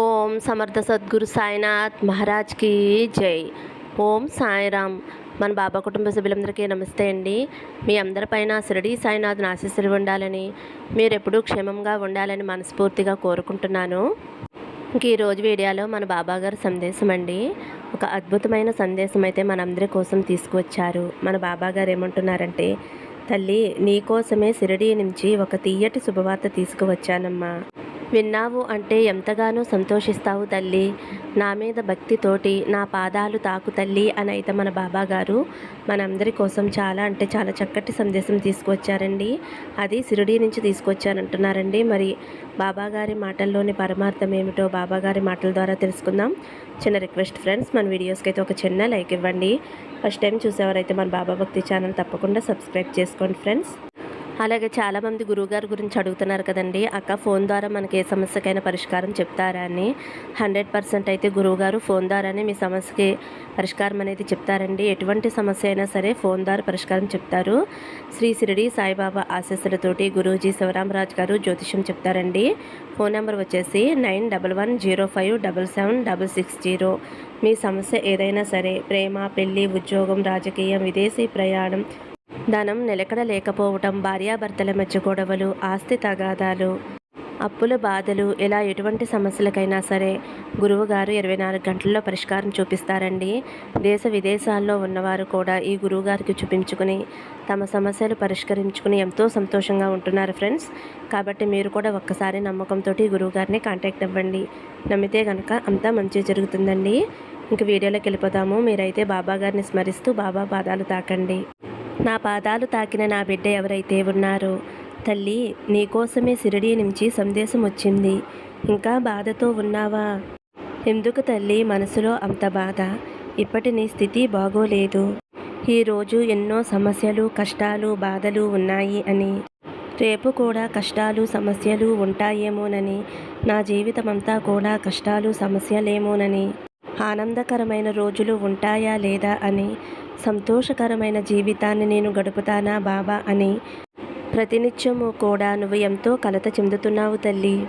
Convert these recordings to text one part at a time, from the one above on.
ఓం సమర్థ సద్గురు సాయినాథ్ మహారాజ్కి జై. ఓం సాయిరామ్. మన బాబా కుటుంబ సభ్యులందరికీ నమస్తే అండి. మీ అందరిపైన శిరడి సాయినాథ్ ఆశీస్సులు ఉండాలని మీరు ఎప్పుడూ క్షేమంగా ఉండాలని మనస్ఫూర్తిగా కోరుకుంటున్నాను. ఇంక ఈరోజు వీడియోలో మన బాబా గారి సందేశం అండి. ఒక అద్భుతమైన సందేశం అయితే మనందరి కోసం తీసుకువచ్చారు. మన బాబా గారు ఏమంటున్నారంటే తల్లి నీకోసమే షిరిడి నుంచి ఒక తీయటి శుభవార్త తీసుకువచ్చానమ్మా. విన్నావు అంటే ఎంతగానో సంతోషిస్తావు తల్లి. నా మీద భక్తితోటి నా పాదాలు తాకు తల్లి అని అయితే మన బాబా గారు మనందరి కోసం చాలా అంటే చాలా చక్కటి సందేశం తీసుకొచ్చారండి అది సిరిడి నుంచి తీసుకొచ్చారంటున్నారండి మరి బాబా గారి మాటల్లోని పరమార్థం ఏమిటో బాబా గారి మాటల ద్వారా తెలుసుకుందాం. చిన్న రిక్వెస్ట్ ఫ్రెండ్స్ మన వీడియోస్కి అయితే ఒక చిన్న లైక్ ఇవ్వండి. ఫస్ట్ టైం చూసేవారైతే మన బాబా భక్తి ఛానల్ తప్పకుండా సబ్స్క్రైబ్ చేసుకోండి ఫ్రెండ్స్. అలాగే చాలామంది గురువుగారి గురించి అడుగుతున్నారు కదండి అక్క ఫోన్ ద్వారా మనకి ఏ సమస్యకైనా పరిష్కారం చెప్తారా అని. హండ్రెడ్ పర్సెంట్ అయితే గురువుగారు ఫోన్ ద్వారానే మీ సమస్యకి పరిష్కారం అనేది చెప్తారండి. ఎటువంటి సమస్య అయినా సరే ఫోన్ ద్వారా పరిష్కారం చెప్తారు. శ్రీ సిరిడి సాయిబాబా ఆశీస్సులతోటి గురూజీ శివరామరాజ్ గారు జ్యోతిష్యం చెప్తారండి. ఫోన్ నెంబర్ వచ్చేసి nine double one zero five double seven double six zero. మీ సమస్య ఏదైనా సరే ప్రేమ పెళ్ళి ఉద్యోగం రాజకీయం విదేశీ ప్రయాణం ధనం నిలకడ లేకపోవటం భార్యాభర్తల మధ్య గొడవలు ఆస్తి తగాదాలు అప్పుల బాధలు ఇలా ఎటువంటి సమస్యలకైనా సరే గురువుగారు ఇరవై నాలుగు గంటల్లో పరిష్కారం చూపిస్తారండి. దేశ విదేశాల్లో ఉన్నవారు కూడా ఈ గురువుగారికి చూపించుకుని తమ సమస్యలు పరిష్కరించుకుని ఎంతో సంతోషంగా ఉంటున్నారు ఫ్రెండ్స్. కాబట్టి మీరు కూడా ఒక్కసారి నమ్మకంతో గురువుగారిని కాంటాక్ట్ అవ్వండి. నమ్మితే కనుక అంతా మంచి జరుగుతుందండి. ఇంక వీడియోలోకి వెళ్ళిపోతాము మీరైతే బాబా గారిని స్మరిస్తూ బాబా పాదాలు తాకండి. నా పాదాలు తాకిన నా బిడ్డ ఎవరైతే ఉన్నారో తల్లి నీకోసమే సిరిడి నుంచి సందేశం వచ్చింది. ఇంకా బాధతో ఉన్నావా? ఎందుకు తల్లి మనసులో అంత బాధ? ఇప్పటి నీ స్థితి బాగోలేదు. ఈరోజు ఎన్నో సమస్యలు కష్టాలు బాధలు ఉన్నాయి అని. రేపు కూడా కష్టాలు సమస్యలు ఉంటాయేమోనని. నా జీవితం అంతా కూడా కష్టాలు సమస్యలేమోనని. ఆనందకరమైన రోజులు ఉంటాయా లేదా అని. సంతోషకరమైన జీవితాన్ని నేను గడుపుతానా బాబా అని ప్రతినిత్యము కూడా నువ్వు ఎంతో కలత చెందుతున్నావు తల్లి.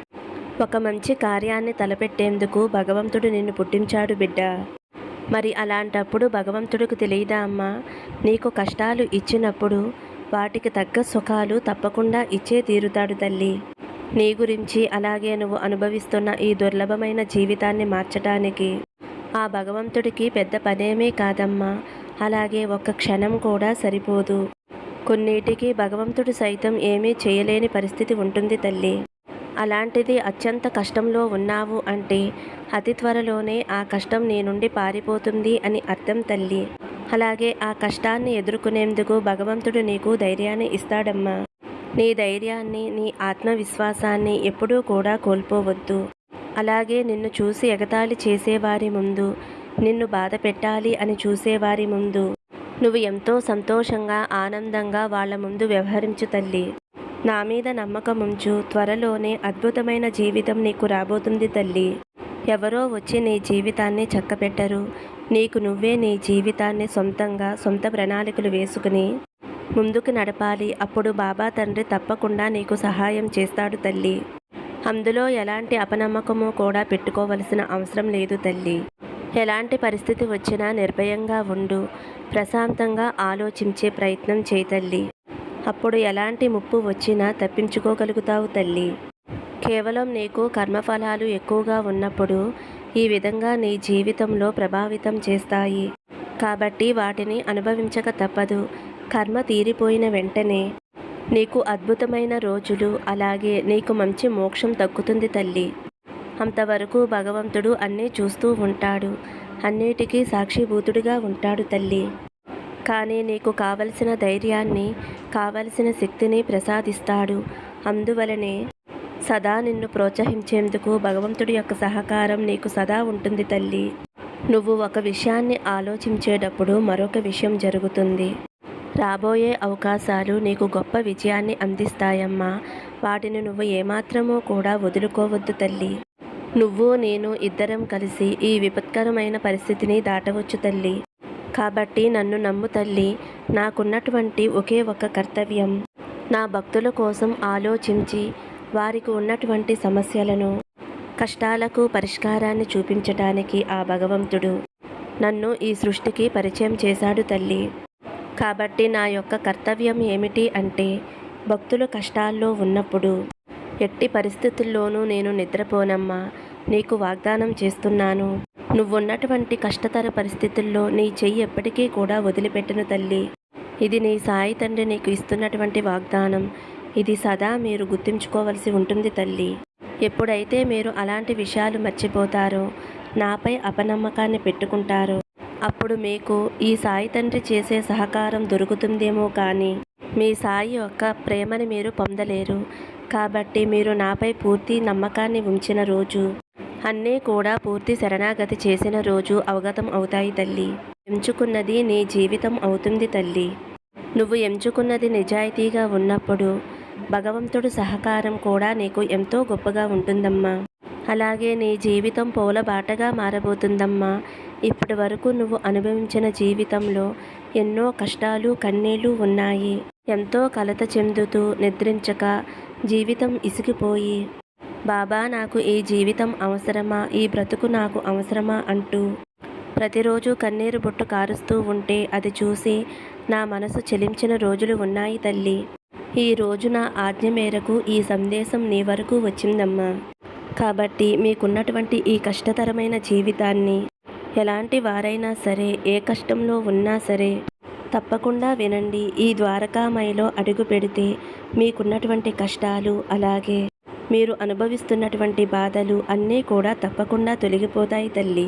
ఒక మంచి కార్యాన్ని తలపెట్టేందుకు భగవంతుడు నిన్ను పుట్టించాడు బిడ్డ. మరి అలాంటప్పుడు భగవంతుడికి తెలియదా అమ్మా? నీకు కష్టాలు ఇచ్చినప్పుడు వాటికి తగ్గ సుఖాలు తప్పకుండా ఇచ్చే తీరుతాడు తల్లి. నీ గురించి అలాగే నువ్వు అనుభవిస్తున్న ఈ దుర్లభమైన జీవితాన్ని మార్చటానికి ఆ భగవంతుడికి పెద్ద పనేమీ కాదమ్మా. అలాగే ఒక్క క్షణం కూడా సరిపోదు. కొన్నిటికి భగవంతుడు సైతం ఏమీ చేయలేని పరిస్థితి ఉంటుంది తల్లి. అలాంటిది అత్యంత కష్టంలో ఉన్నావు అంటే అతి త్వరలోనే ఆ కష్టం నీ నుండి పారిపోతుంది అని అర్థం తల్లి. అలాగే ఆ కష్టాన్ని ఎదుర్కొనేందుకు భగవంతుడు నీకు ధైర్యాన్ని ఇస్తాడమ్మా. నీ ధైర్యాన్ని నీ ఆత్మవిశ్వాసాన్ని ఎప్పుడూ కూడా కోల్పోవద్దు. అలాగే నిన్ను చూసి ఎగతాళి చేసేవారి ముందు నిన్ను బాధ పెట్టాలి అని చూసేవారి ముందు. నువ్వు ఎంతో సంతోషంగా ఆనందంగా వాళ్ళ ముందు వ్యవహరించు తల్లి. నా మీద నమ్మకం ఉంచు. త్వరలోనే అద్భుతమైన జీవితం నీకు రాబోతుంది తల్లి. ఎవరో వచ్చి నీ జీవితాన్ని చక్కపెట్టరు. నీకు నువ్వే నీ జీవితాన్ని సొంతంగా సొంత ప్రణాళికలు వేసుకుని ముందుకు నడపాలి. అప్పుడు బాబా తండ్రి తప్పకుండా నీకు సహాయం చేస్తాడు తల్లి. అందులో ఎలాంటి అపనమ్మకము కూడా పెట్టుకోవలసిన అవసరం లేదు తల్లి. ఎలాంటి పరిస్థితి వచ్చినా నిర్భయంగా ఉండు. ప్రశాంతంగా ఆలోచించే ప్రయత్నం చేయతల్లి అప్పుడు ఎలాంటి ముప్పు వచ్చినా తప్పించుకోగలుగుతావు తల్లి. కేవలం నీకు కర్మఫలాలు ఎక్కువగా ఉన్నప్పుడు ఈ విధంగా నీ జీవితంలో ప్రభావితం చేస్తాయి. కాబట్టి వాటిని అనుభవించక తప్పదు. కర్మ తీరిపోయిన వెంటనే నీకు అద్భుతమైన రోజులు అలాగే నీకు మంచి మోక్షం తగ్గుతుంది తల్లి. అంతవరకు భగవంతుడు అన్నీ చూస్తూ ఉంటాడు. అన్నిటికీ సాక్షిభూతుడిగా ఉంటాడు తల్లి. కానీ నీకు కావలసిన ధైర్యాన్ని కావలసిన శక్తిని ప్రసాదిస్తాడు. అందువలనే సదా నిన్ను ప్రోత్సహించేందుకు భగవంతుడి యొక్క సహకారం నీకు సదా ఉంటుంది తల్లి. నువ్వు ఒక విషయాన్ని ఆలోచించేటప్పుడు మరొక విషయం జరుగుతుంది. రాబోయే అవకాశాలు నీకు గొప్ప విజయాన్ని అందిస్తాయమ్మా. వాటిని నువ్వు ఏమాత్రమూ కూడా వదులుకోవద్దు తల్లి. నువ్వు నేను ఇద్దరం కలిసి ఈ విపత్కరమైన పరిస్థితిని దాటవచ్చు తల్లి. కాబట్టి నన్ను నమ్ము తల్లి. నాకున్నటువంటి ఒకే ఒక కర్తవ్యం. నా భక్తుల కోసం ఆలోచించి వారికి ఉన్నటువంటి సమస్యలను కష్టాలకు పరిష్కారాన్ని చూపించటానికి ఆ భగవంతుడు నన్ను ఈ సృష్టికి పరిచయం చేశాడు తల్లి. కాబట్టి నా యొక్క కర్తవ్యం ఏమిటి అంటే భక్తులు కష్టాల్లో ఉన్నప్పుడు ఎట్టి పరిస్థితుల్లోనూ నేను నిద్రపోనమ్మా. నీకు వాగ్దానం చేస్తున్నాను. నువ్వున్నటువంటి కష్టతర పరిస్థితుల్లో నీ చెయ్యి ఎప్పటికీ కూడా వదిలిపెట్టను తల్లి. ఇది నీ సాయి తండ్రి నీకు ఇస్తున్నటువంటి వాగ్దానం. ఇది సదా మీరు గుర్తుంచుకోవలసి ఉంటుంది తల్లి. ఎప్పుడైతే మీరు అలాంటి విషయాలు మర్చిపోతారో నాపై అపనమ్మకాన్ని పెట్టుకుంటారో అప్పుడు మీకు ఈ సాయి తండ్రి చేసే సహకారం దొరుకుతుందేమో కానీ మీ సాయి యొక్క ప్రేమని మీరు పొందలేరు. కాబట్టి మీరు నాపై పూర్తి నమ్మకాన్ని ఉంచిన రోజు అన్నీ కూడా పూర్తి శరణాగతి చేసిన రోజు అవగతం అవుతాయి తల్లి. ఎంచుకున్నది నీ జీవితం అవుతుంది తల్లి. నువ్వు ఎంచుకున్నది నిజాయితీగా ఉన్నప్పుడు భగవంతుడు సహకారం కూడా నీకు ఎంతో గొప్పగా ఉంటుందమ్మా. అలాగే నీ జీవితం పూల బాటగా మారబోతుందమ్మా. ఇప్పటి వరకు నువ్వు అనుభవించిన జీవితంలో ఎన్నో కష్టాలు కన్నీళ్ళు ఉన్నాయి. ఎంతో కలత చెందుతూ నిద్రించక జీవితం ఇసిగిపోయి బాబా నాకు ఈ జీవితం అవసరమా? ఈ బ్రతుకు నాకు అవసరమా అంటూ ప్రతిరోజు కన్నీరు బొట్టు కారుస్తూ ఉంటే అది చూసి నా మనసు చెలించిన రోజులు ఉన్నాయి తల్లి. ఈ రోజు నా ఆజ్ఞ మేరకు ఈ సందేశం నీ వరకు వచ్చిందమ్మా. కాబట్టి మీకున్నటువంటి ఈ కష్టతరమైన జీవితాన్ని ఎలాంటి వారైనా సరే ఏ కష్టంలో ఉన్నా సరే తప్పకుండా వినండి. ఈ ద్వారకామయిలో అడుగు పెడితే మీకున్నటువంటి కష్టాలు అలాగే మీరు అనుభవిస్తున్నటువంటి బాధలు అన్నీ కూడా తప్పకుండా తొలగిపోతాయి తల్లి.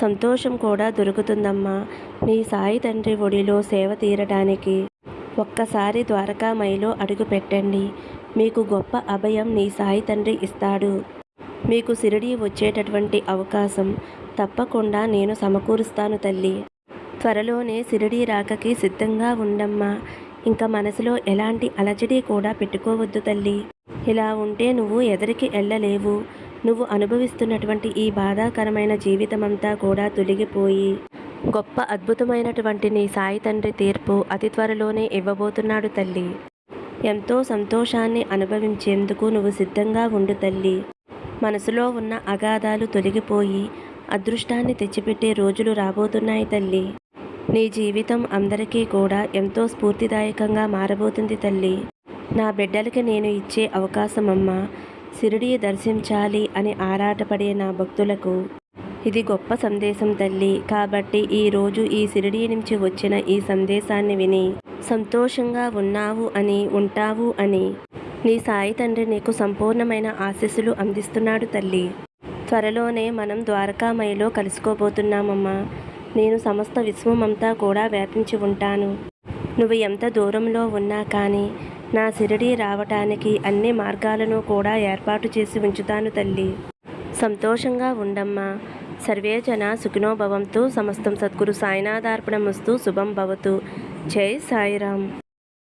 సంతోషం కూడా దొరుకుతుందమ్మా. నీ సాయి తండ్రి ఒడిలో సేవ తీరడానికి ఒక్కసారి ద్వారకామయిలో అడుగు పెట్టండి. మీకు గొప్ప అభయం నీ సాయి తండ్రి ఇస్తాడు. మీకు సిరిడి వచ్చేటటువంటి అవకాశం తప్పకుండా నేను సమకూరుస్తాను తల్లి. త్వరలోనే సిరిడి రాకకి సిద్ధంగా ఉండమ్మా. ఇంకా మనసులో ఎలాంటి అలజడి కూడా పెట్టుకోవద్దు తల్లి. ఇలా ఉంటే నువ్వు ఎదరికి వెళ్ళలేవు నువ్వు అనుభవిస్తున్నటువంటి ఈ బాధాకరమైన జీవితమంతా కూడా తొలగిపోయి గొప్ప అద్భుతమైనటువంటి నీ సాయి తండ్రి తీర్పు అతి త్వరలోనే ఇవ్వబోతున్నాడు తల్లి. ఎంతో సంతోషాన్ని అనుభవించేందుకు నువ్వు సిద్ధంగా ఉండు తల్లి. మనసులో ఉన్న అగాధాలు తొలగిపోయి అదృష్టాన్ని తెచ్చిపెట్టే రోజులు రాబోతున్నాయి తల్లి. నీ జీవితం అందరికీ కూడా ఎంతో స్ఫూర్తిదాయకంగా మారబోతుంది తల్లి. నా బిడ్డలకి నేను ఇచ్చే అవకాశమమ్మా. సిరుడి దర్శించాలి అని ఆరాటపడే నా భక్తులకు ఇది గొప్ప సందేశం తల్లి. కాబట్టి ఈరోజు ఈ సిరిడి నుంచి వచ్చిన ఈ సందేశాన్ని విని సంతోషంగా ఉన్నావు అని ఉంటావు అని నీ సాయి తండ్రి నీకు సంపూర్ణమైన ఆశీస్సులు అందిస్తున్నాడు తల్లి. త్వరలోనే మనం ద్వారకామయిలో కలుసుకోబోతున్నామమ్మా. నేను సమస్త విశ్వమంతా కూడా వ్యాపించి ఉంటాను. నువ్వు ఎంత దూరంలో ఉన్నా కానీ నా సిరిడి రావటానికి అన్ని మార్గాలను కూడా ఏర్పాటు చేసి ఉంచుతాను తల్లి. సంతోషంగా ఉండమ్మా. సర్వే జన సుఖినోభవంతో సమస్తం సద్గురు సాయినాథార్పణమస్తు. శుభం భవతు. జై సాయిరామ్.